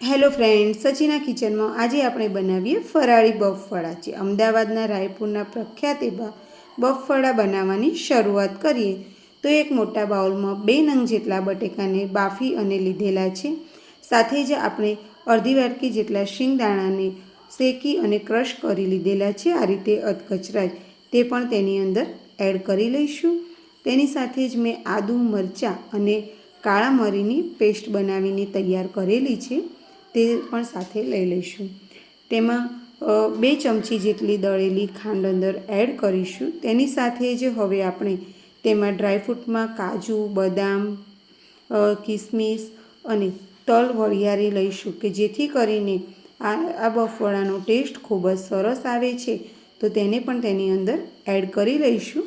Hello friend સચિના કિચનમાં આજે આપણે બનાવીએ ફરાળી બફફળા છે અમદાવાદના રાયપુરના પ્રખ્યાત એવા બફફળા બનાવવાની શરૂઆત કરીએ. તો એક મોટા બાઉલમાં બે નંગ જેટલા બટેકાને બાફી અને લીધેલા છે. સાથે જ આપણે અડધી વાટકી જેટલા શિંગદાણાને શેકી અને ક્રશ કરી લીધેલા છે. આ રીતે અધકચરાય તે પણ તેની અંદર એડ કરી લઈશું. તેની સાથે જ મેં આદું મરચાં અને કાળા મરીની પેસ્ટ બનાવીને તૈયાર કરેલી છે. તે પણ સાથે લઈ લઈશું. તેમાં બે ચમચી જેટલી દળેલી ખાંડ અંદર એડ કરીશું. તેની સાથે જ હવે આપણે તેમાં ડ્રાયફ્રૂટમાં કાજુ, બદામ કિસમિસ અને તલ વરિયાળી લઈશું કે જેથી કરીને આ આ બફવાળાનો ટેસ્ટ ખૂબ જ સરસ આવે છે. તો તેને પણ તેની અંદર એડ કરી લઈશું.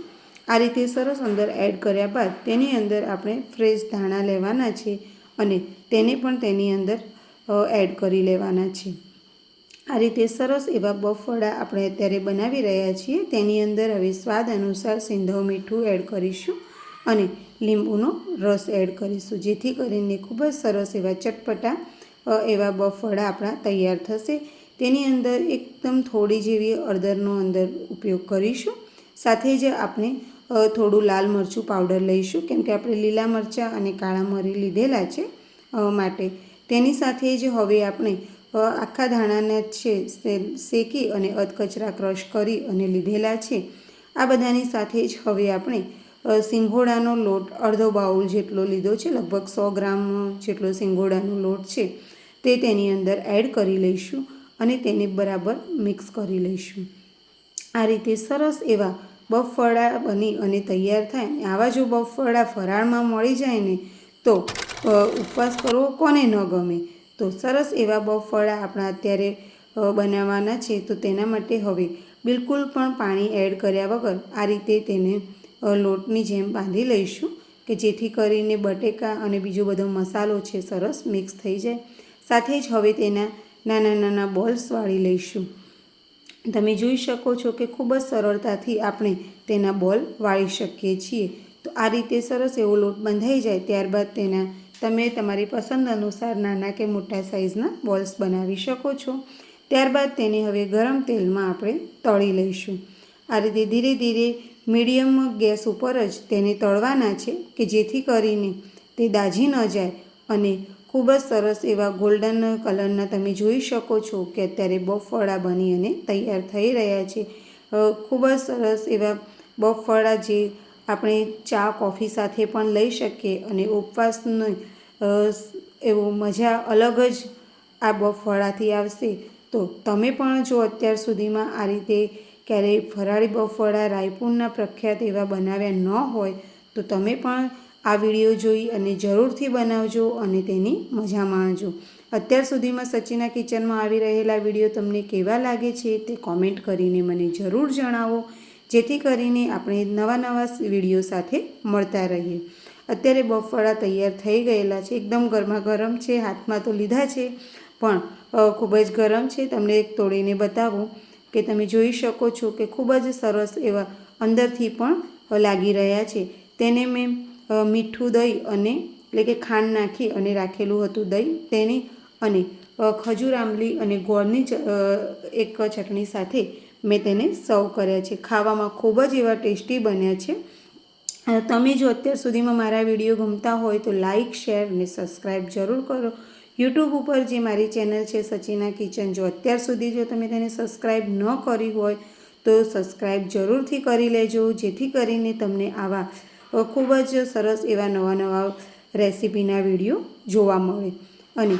આ રીતે સરસ અંદર એડ કર્યા બાદ તેની અંદર આપણે ફ્રેશ ધાણા લેવાના છે અને તેને પણ તેની અંદર એડ કરી લેવાના છે. આ રીતે સરસ એવા બફળા આપણે અત્યારે બનાવી રહ્યા છીએ. તેની અંદર હવે સ્વાદ અનુસાર સિંધવ મીઠું એડ કરીશું અને લીંબુનો રસ એડ કરીશું. જેથી કરીને ખૂબ જ સરસ એવા ચટપટા એવા બફળા આપણા તૈયાર થશે. તેની અંદર એકદમ થોડી જેવી અડદરનો અંદર ઉપયોગ કરીશું. સાથે જ આપણે થોડું લાલ મરચું પાવડર લઈશું. કેમ કે આપણે લીલા મરચાં અને કાળા મરી લીધેલા છે માટે. તેની સાથે જ હવે આપણે આખા ધાણાને છે શેકી અને અધકચરા ક્રશ કરી અને લીધેલા છે. આ બધાની સાથે જ હવે આપણે સિંગોડાનો લોટ અડધો બાઉલ જેટલો લીધો છે, લગભગ સો ગ્રામ જેટલો સિંગોડાનો લોટ છે, તે તેની અંદર એડ કરી લઈશું અને તેને બરાબર મિક્સ કરી લઈશું. આ રીતે સરસ એવા બફફળા બની અને તૈયાર થાય. આવા જો બફફળા ફરાળમાં મળી જાય ને તો ઉપવાસ કરવો કોને ન ગમે? તો સરસ એવા બફળા આપણા અત્યારે બનાવવાના છે, તો તેના માટે હવે બિલકુલ પણ પાણી એડ કર્યા વગર આ રીતે તેને લોટની જેમ બાંધી લઈશું કે જેથી કરીને બટેકા અને બીજો બધો મસાલો છે સરસ મિક્સ થઈ જાય. સાથે જ હવે તેના નાના નાના બોલ્સ વાળી લઈશું. તમે જોઈ શકો છો કે ખૂબ જ સરળતાથી આપણે તેના બોલ વાળી શકીએ છીએ. આ રીતે સરસ એવો લોટ બંધાઈ જાય ત્યારબાદ તેના તમે તમારી પસંદ અનુસાર નાના કે મોટા સાઇઝના બોલ્સ બનાવી શકો છો. ત્યારબાદ તેને હવે ગરમ તેલમાં આપણે તળી લઈશું. આ રીતે ધીરે ધીરે મીડિયમ ગેસ ઉપર જ તેને તળવાના છે કે જેથી કરીને તે દાજી ન જાય અને ખૂબ જ સરસ એવા ગોલ્ડન કલરના તમે જોઈ શકો છો કે અત્યારે બફફળા બની અને તૈયાર થઈ રહ્યા છે. ખૂબ જ સરસ એવા બફફળા જે આપણે ચા, કોફી સાથે પણ લઈ શકીએ અને ઉપવાસનો એવો મજા અલગ જ આ બફળાથી આવશે. તો તમે પણ જો અત્યાર સુધીમાં આ રીતે ક્યારેય ફરાળી બફળા રાયપુરના પ્રખ્યાત એવા બનાવ્યા ન હોય, તો તમે પણ આ વીડિયો જોઈ અને જરૂરથી બનાવજો અને તેની મજા માણજો. અત્યાર સુધીમાં સચિના કિચનમાં આવી રહેલા વીડિયો તમને કેવા લાગે છે તે કોમેન્ટ કરીને મને જરૂર જણાવો. જેથી કરીને આપણે નવા નવા વીડિયો સાથે મળતા રહીએ. અત્યારે બફળા તૈયાર થઈ ગયેલા છે. એકદમ ગરમા ગરમ છે. હાથમાં તો લીધા છે, પણ ખૂબ જ ગરમ છે. તમને એક તોડીને બતાવું કે તમે જોઈ શકો છો કે ખૂબ જ સરસ એવા અંદરથી પણ લાગી રહ્યા છે. તેને મેં મીઠું દહીં અને, એટલે કે ખાંડ નાખી અને રાખેલું હતું દહીં, તેને અને ખજૂર, આંબલી અને ગોળની એક ચટણી સાથે મેં તેને સર્વ કર્યા છે. ખાવામાં ખૂબ જ એવા ટેસ્ટી બન્યા છે. તમે જો અત્યાર સુધીમાં મારા વીડિયો ગમતા હોય તો લાઇક શેર અને સબસ્ક્રાઈબ જરૂર કરો. યુટ્યુબ ઉપર જે મારી ચેનલ છે, સચિના કિચન, જો અત્યાર સુધી જો તમે તેને સબસ્ક્રાઈબ ન કરી હોય તો સબસ્ક્રાઈબ જરૂરથી કરી લેજો, જેથી કરીને તમને આવા ખૂબ જ સરસ એવા નવા નવા રેસીપીના વીડિયો જોવા મળે. અને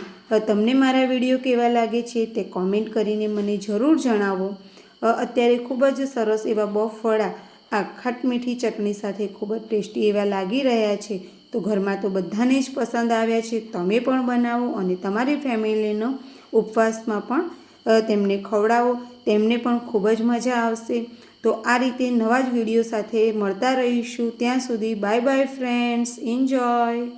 તમને મારા વીડિયો કેવા લાગે છે તે કોમેન્ટ કરીને મને જરૂર જણાવો. અત્યારે ખૂબ જ સરસ એવા બફળા આ ખટમીઠી ચટણી સાથે ખૂબ જ ટેસ્ટી એવા લાગી રહ્યા છે. તો ઘરમાં તો બધાને જ પસંદ આવ્યા છે. તમે પણ બનાવો અને તમારી ફેમિલીનો ઉપવાસમાં પણ તેમને ખવડાવો. તેમને પણ ખૂબ જ મજા આવશે. તો આ રીતે નવા જ વીડિયો સાથે મળતા રહીશું. ત્યાં સુધી બાય બાય ફ્રેન્ડ્સ. એન્જોય!